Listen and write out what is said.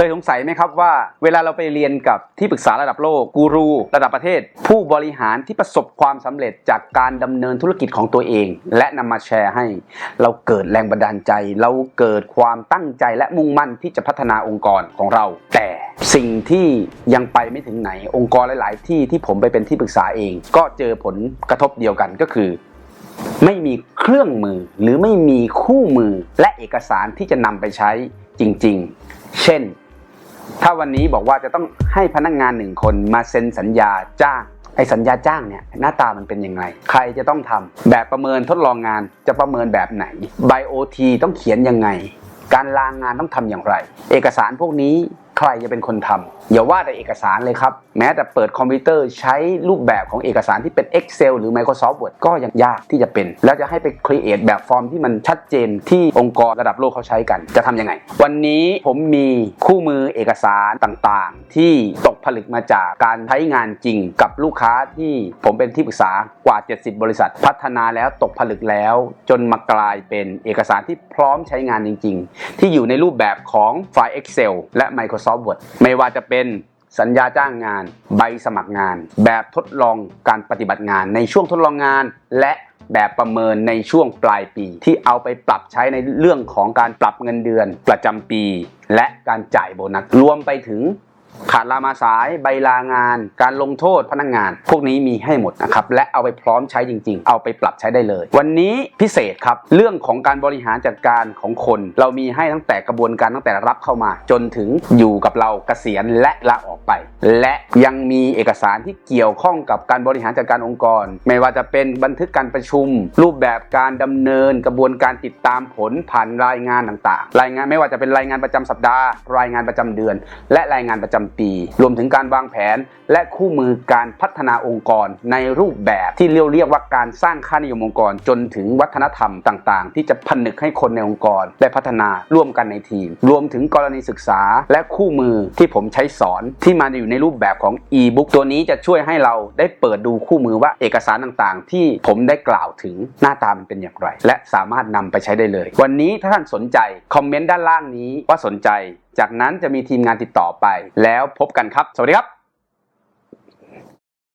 เคยสงสัยไหมครับว่า เวลาเราไปเรียนกับที่ปรึกษาระดับโลกกูรู ระดับประเทศ ผู้บริหารที่ประสบความสำเร็จจากการดำเนินธุรกิจของตัวเอง และนำมาแชร์ให้ เราเกิดแรงบันดาลใจ เราเกิดความตั้งใจและมุ่งมั่นที่จะพัฒนาองค์กรของเรา แต่สิ่งที่ยังไปไม่ถึงไหนองค์กรหลาย ๆ ที่ที่ผมไปเป็นที่ปรึกษาเอง ก็เจอผลกระทบเดียวกันก็คือไม่มีเครื่องมือหรือไม่มีคู่มือและเอกสารที่จะนำไปใช้จริง ๆ เช่น ถ้าวันนี้บอกว่าจะต้องให้พนักงานหนึ่งคนมาเซ็นสัญญาจ้างไอ้สัญญาจ้างเนี่ยหน้าตามันเป็นยังไง ใครจะต้องทำแบบประเมินทดลองงานจะประเมินแบบไหนไบโอทีต้องเขียนยังไง การลางงานต้องทำอย่างไร เอกสารพวกนี้ ใครจะเป็นคนทำอย่าว่าแต่เอกสารเลยครับ แม้แต่เปิดคอมพิวเตอร์ใช้รูปแบบของเอกสารที่เป็น Excel หรือ Microsoft Word ก็ยังยากที่จะเป็น แล้วจะให้ไป create แบบฟอร์มที่มันชัดเจนที่องค์กรระดับโลกเขาใช้กัน จะทำยังไง วันนี้ผมมีคู่มือเอกสารต่างๆ ที่ตกผลึกมาจากการใช้งานจริงกับลูกค้าที่ผมเป็นที่ปรึกษากว่า 70 บริษัท พัฒนาแล้วตกผลึกแล้ว จนมากลายเป็นเอกสารที่พร้อมใช้งานจริง ๆ ที่อยู่ในรูปแบบของไฟล์ Excel และ Microsoft Word ไม่ว่าจะเป็นสัญญาจ้างงาน ใบสมัครงาน แบบทดลองการปฏิบัติงานในช่วงทดลองงาน และแบบประเมินในช่วงปลายปี ที่เอาไปปรับใช้ในเรื่องของการปรับเงินเดือนประจำปี และการจ่ายโบนัสรวมไปถึง ขาดลามาสายใบลางาน การลงโทษพนักงงาน พวกนี้มีให้หมดนะครับ และเอาไปพร้อมใช้จริง ๆ เอาไปปรับใช้ได้เลย วันนี้พิเศษครับ เรื่องของการบริหารจัดการของคน เรามีให้ตั้งแต่กระบวนการตั้งแต่รับเข้ามา จนถึงอยู่กับเราเกษียณและลาออก ไป และยังมีเอกสารที่เกี่ยวข้องกับการบริหารจัดการองค์กร ไม่ว่าจะเป็นบันทึกการประชุม รูปแบบการดำเนินกระบวนการติดตามผลผ่านรายงานต่างๆ รายงานไม่ว่าจะเป็นรายงานประจำสัปดาห์ รายงานประจำเดือน และรายงานประจำปี รวมถึงการวางแผน และคู่มือการพัฒนาองค์กร ในรูปแบบที่เรียกเรียกว่าการสร้างค่านิยมองค์กร จนถึงวัฒนธรรมต่างๆ ที่จะผนึกให้คนในองค์กรได้พัฒนาร่วมกันในทีม รวมถึงกรณีศึกษาและคู่มือที่ผมใช้สอนที่มาอยู่ในรูปแบบของ e-book ตัวนี้จะช่วยให้เราได้เปิดดูคู่มือว่าเอกสารต่างๆ ที่ผมได้กล่าวถึงหน้าตามันเป็นอย่างไร และสามารถนำไปใช้ได้เลย วันนี้ถ้าท่านสนใจ คอมเมนต์ด้านล่างนี้ว่าสนใจ จากนั้นจะมีทีมงานติดต่อไป แล้วพบกันครับ สวัสดีครับ